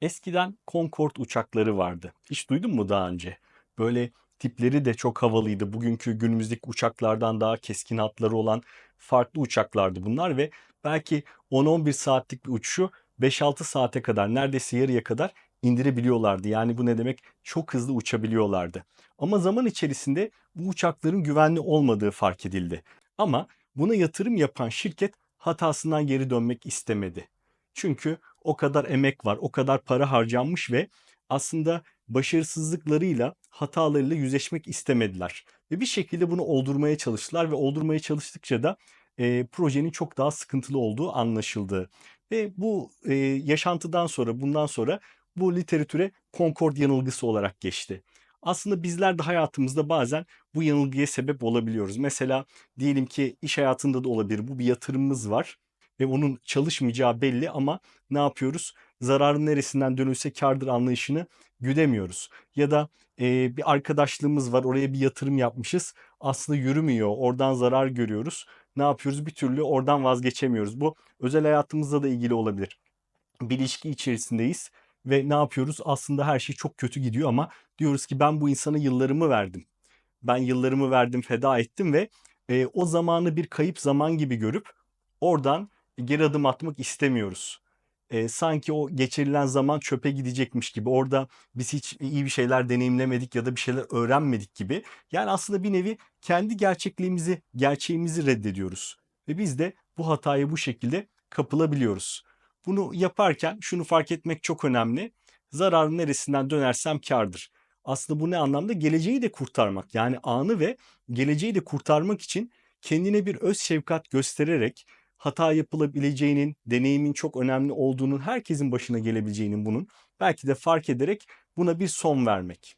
Eskiden Concorde uçakları vardı. Hiç duydun mu daha önce? Böyle tipleri de çok havalıydı. Bugünkü günümüzdeki uçaklardan daha keskin hatları olan farklı uçaklardı bunlar ve belki 10-11 saatlik bir uçuşu 5-6 saate kadar neredeyse yarıya kadar indirebiliyorlardı. Yani bu ne demek? Çok hızlı uçabiliyorlardı. Ama zaman içerisinde bu uçakların güvenli olmadığı fark edildi. Ama buna yatırım yapan şirket hatasından geri dönmek istemedi. Çünkü o kadar emek var, o kadar para harcanmış ve aslında başarısızlıklarıyla, hatalarıyla yüzleşmek istemediler. Ve bir şekilde bunu oldurmaya çalıştılar ve oldurmaya çalıştıkça da e, projenin çok daha sıkıntılı olduğu anlaşıldı. Ve bu e, yaşantıdan sonra, bundan sonra bu literatüre Concorde yanılgısı olarak geçti. Aslında bizler de hayatımızda bazen bu yanılgıya sebep olabiliyoruz. Mesela diyelim ki iş hayatında da olabilir. Bu bir yatırımımız var ve onun çalışmayacağı belli ama ne yapıyoruz? Zararın neresinden dönülse kârdır anlayışını güdemiyoruz. Ya da e, bir arkadaşlığımız var oraya bir yatırım yapmışız aslında yürümüyor oradan zarar görüyoruz. Ne yapıyoruz? Bir türlü oradan vazgeçemiyoruz. Bu özel hayatımızla da ilgili olabilir. Bir ilişki içerisindeyiz ve ne yapıyoruz? Aslında her şey çok kötü gidiyor ama diyoruz ki ben bu insana yıllarımı verdim. Ben yıllarımı verdim, feda ettim ve e, o zamanı bir kayıp zaman gibi görüp oradan geri adım atmak istemiyoruz. E, sanki o geçirilen zaman çöpe gidecekmiş gibi. Orada biz hiç iyi bir şeyler deneyimlemedik ya da bir şeyler öğrenmedik gibi. Yani aslında bir nevi kendi gerçekliğimizi, gerçeğimizi reddediyoruz. Ve biz de bu hataya bu şekilde kapılabiliyoruz. Bunu yaparken şunu fark etmek çok önemli. Zararın neresinden dönersem kardır. Aslında bu ne anlamda? Geleceği de kurtarmak. Yani anı ve geleceği de kurtarmak için kendine bir öz şefkat göstererek hata yapılabileceğinin, deneyimin çok önemli olduğunun, herkesin başına gelebileceğinin bunun belki de fark ederek buna bir son vermek.